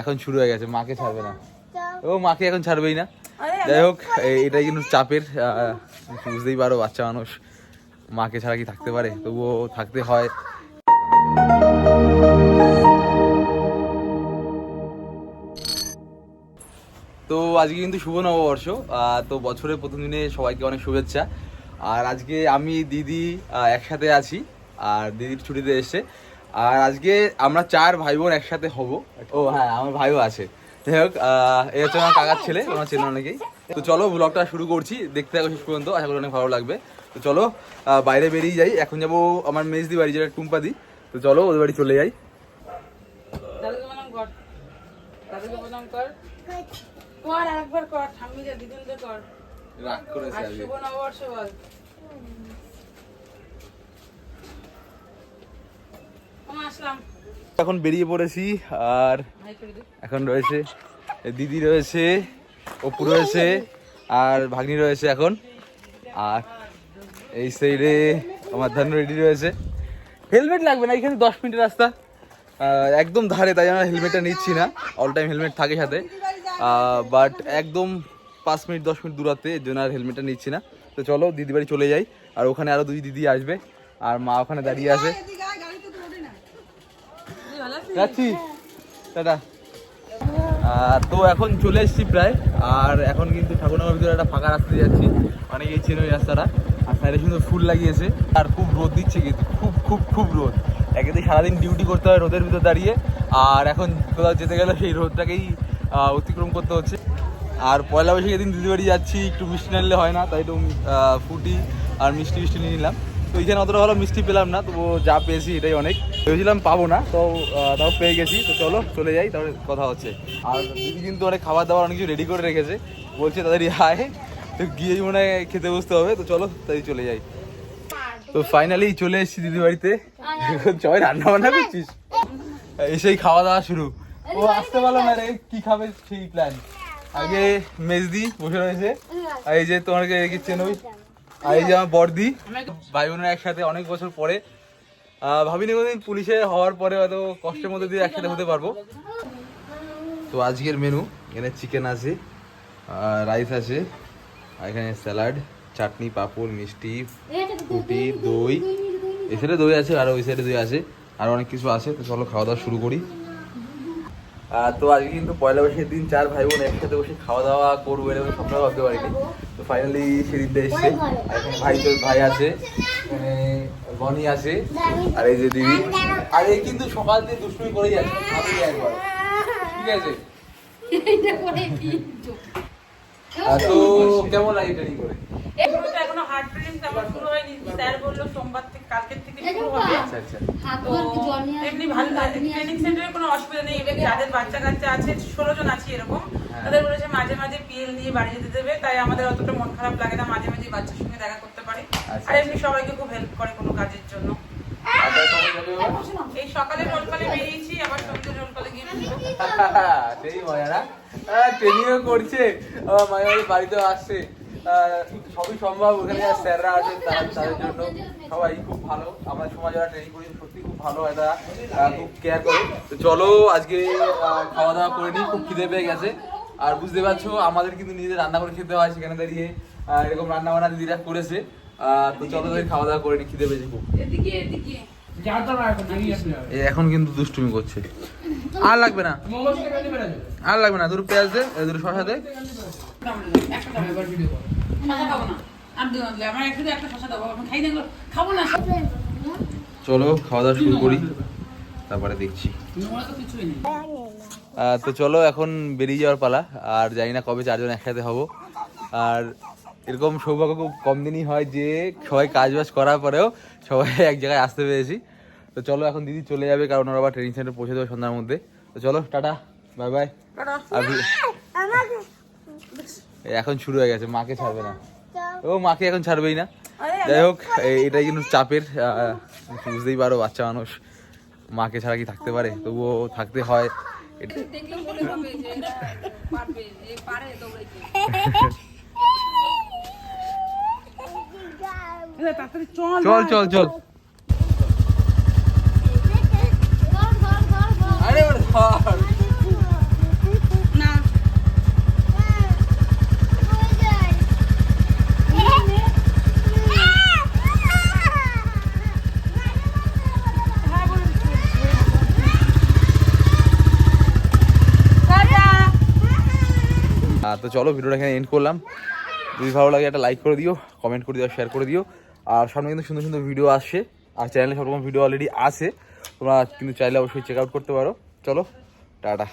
এখন শুরু হয়ে গেছে মাকে ছাড়বে না। ও মাকে এখন ছাড়বেই না। যাই হোক এটাই কিন্তু চাপের বুঝতেই পারো বাচ্চা মানুষ। মাকে ছাড়া কি থাকতে পারে? তবুও থাকতে হয়। তো আজকে কিন্তু শুভ নববর্ষ আহ, তো বছরের প্রথম দিনে সবাইকে অনেক শুভেচ্ছা। আর আজকে আমি দিদি একসাথে আছি আর দিদির ছুটিতে এসছে। আর আজকে আমরা চার ভাই বোন একসাথে হব। ও হ্যাঁ আমার ভাইও আছে। যাই হোক এই হচ্ছে আমার কাকার ছেলে আমার চেনা অনেকেই। তো চলো ব্লগটা শুরু করছি দেখতে থাকো শেষ পর্যন্ত আশা করি অনেক ভালো লাগবে। তো চলো বাইরে বেরিয়ে যাই। এখন যাব আমার মেজদি বাড়ি যেটা টুম্পাদি। তো চলো ওদের বাড়ি চলে যাই। রাগ করেছে শুভ নববর্ষ বল আমি আসলাম এখন বেরিয়ে পড়েছি, আর এখন রয়েছে, দিদি রয়েছে, অপু রয়েছে, আর ভাগ্নি রয়েছে এখন। আর এই সাইডে আমার ধান রেডি রয়েছে। হেলমেট লাগবে না, এখানে দশ মিনিটের রাস্তা। একদম ধারে, তাই আমরা হেলমেটটা নিচ্ছি না। অল টাইম হেলমেট থাকে সাথে। বাট একদম পাঁচ মিনিট, দশ মিনিট দূরাতে এর জন্য আর হেলমেটটা নিচ্ছি না। তো চলো দিদি বাড়ি চলে যাই। আর ওখানে আরও দুই দিদি আসবে। আর মা ওখানে দাঁড়িয়ে আছে। যাচ্ছি টাটা। তো এখন চলে এসেছি প্রায়। আর এখন কিন্তু ঠাকুরনগর ভিতরে একটা ফাঁকা রাস্তা যাচ্ছি। অনেকেই চেনে ওই রাস্তাটা। আর সাইডে সুন্দর ফুল লাগিয়েছে। আর খুব রোদ দিচ্ছে কিন্তু। খুব খুব খুব রোদ। একেতে সারাদিন ডিউটি করতে হয় রোদের ভিতর দাঁড়িয়ে। আর এখন কোথাও যেতে গেলে সেই রোদটাকেই অতিক্রম করতে হচ্ছে। আর পয়লা বৈশাখের দিন দিদি বাড়ি যাচ্ছি, একটু মিষ্টি নিলে হয় না। তাই একটু ফুটি আর মিষ্টি মিষ্টি নিয়ে নিলাম। তো এইখানে অতটা ভালো মিষ্টি পেলাম না। তবু যা পেয়েছি এটাই অনেক। ভেবেছিলাম পাবো না তো তাও পেয়ে গেছি। তো চলো চলে যাই তাহলে কথা হচ্ছে। আর দিদি কিন্তু অনেক খাবার দাবার অনেক কিছু রেডি করে রেখেছে। বলছে তাড়াতাড়ি আয়। তো গিয়েই মনে হয় খেতে বসতে হবে। তো চলো তাই চলে যাই। তো ফাইনালি চলে এসেছি দিদি বাড়িতে। সবাই রান্না বান্না করছিস? এসেই খাওয়া দাওয়া শুরু। ও আসতে পারল না রে কি খাবে সেই প্ল্যান আগে মেজদি বসে রয়েছে। আর এই যে তোমাকে ওই আর এই যে আমার বর্দি ভাই বোনের একসাথে অনেক বছর পরে ভাবিনি কোনোদিন পুলিশে হওয়ার পরে হয়তো কষ্টের মধ্যে দিয়ে একসাথে হতে পারব। তো আজকের মেনু এখানে চিকেন আছে রাইস আছে, আর এখানে স্যালাড চাটনি, পাঁপড়, মিষ্টি, রুটি, দই। এই সাইডে দই আছে, আর ওই সাইডে দই আছে, আর অনেক কিছু আছে। তো চলো খাওয়া দাওয়া শুরু করি। তো আজকে কিন্তু পয়লা বৈশাখের দিন চার ভাই বোন একসাথে বসে খাওয়া দাওয়া করব এরকম স্বপ্ন ভাবতে পারিনি। তো ফাইনালি সেদিনটা এসছে। আর এখানে ভাই তো ভাই আছে এখানে বনি আছে আর এই যে দিদি। আর এই কিন্তু সকাল দিয়ে দুষ্টুমি করেই যাচ্ছে একবার। ঠিক আছে? তো কেমন লাগে ট্রেনিং করে? এখনও তো এখনও হার্ট ট্রেনিং আমার শুরু হয়নি। স্যার বলল সোমবার থেকে কালকের থেকে শুরু হবে। আচ্ছা আচ্ছা। তো এমনি ভালো ট্রেনিং সেন্টারে কোনো অসুবিধা নেই। এবার যাদের বাচ্চা কাচ্চা আছে ষোলো জন আছে এরকম তাদের বলেছে মাঝে মাঝে পিএল নিয়ে বাড়ি যেতে দেবে তাই আমাদের অতটা মন খারাপ লাগে না মাঝে মাঝে বাচ্চার সঙ্গে দেখা করতে পারি। আচ্ছা। আর এমনি সবাইকে খুব হেল্প করে কোনো কাজের জন্য। কখন যাবে বাবা? এই সকালে রোলকালে বেরিয়েছি আবার সন্ধ্যে রোলকালে গিয়ে সেই মজা না ট্রেনিংও করছে। আবার মাঝে মাঝে বাড়িতেও আসছে সবই সম্ভব। ওখানে যারা স্যাররা আছে তারা তাদের জন্য সবাই খুব ভালো। আমরা সময় যারা ট্রেনিং করি সত্যি খুব ভালো এটা আহ, খুব কেয়ার করে। তো চলো আজকে খাওয়া দাওয়া করে নিই খুব খিদে পেয়ে গেছে। আর বুঝতে পারছ আমাদের কিন্তু নিজেদের রান্না করে খেতে হয় সেখানে দাঁড়িয়ে এরকম রান্না বান্না দিদিরা করেছে। তো চলো তাদের খাওয়া দাওয়া করে নিই খিদে পেয়েছে খুব। এখন কিন্তু দুষ্টুমি করছে। আর লাগবে না। আর লাগবে না দুটো পেঁয়াজ দে দুটো শসা দে। চলো খাওয়া দাওয়া শুরু করি। তারপরে দেখছি। তো চলো এখন বেরিয়ে যাওয়ার পালা। আর জানি না কবে চারজন একসাথে হব। আর এরকম সৌভাগ্য খুব কম দিনই হয় যে সবাই কাজ বাজ করার পরেও সবাই এক জায়গায় আসতে পেরেছি। তো চলো এখন দিদি চলে যাবে কারণ ওরা আবার ট্রেনিং সেন্টার পৌঁছে দেবে সন্ধ্যার মধ্যে। তো চলো টাটা বাই বাই আর এখন শুরু হয়ে গেছে মাকে ছাড়বে না। ও মাকে এখন ছাড়বেই না। যাই হোক এটাই কিন্তু চাপের বুঝতেই পারো বাচ্চা মানুষ। মাকে ছাড়া কি থাকতে পারে? তবুও থাকতে হয়। মনে চল চল চল চল। আরে ধর তো চলো ভিডিওটা এখানে এন্ড করলাম। যদি ভালো লাগে একটা লাইক করে দিও কমেন্ট করে দিও শেয়ার করে দিও। আর সামনে কিন্তু সুন্দর সুন্দর ভিডিও আসছে। আর চ্যানেলে সব রকম ভিডিও অলরেডি আছে। তোমরা কিন্তু চাইলে অবশ্যই চেক আউট করতে পারো। চলো, টাটা।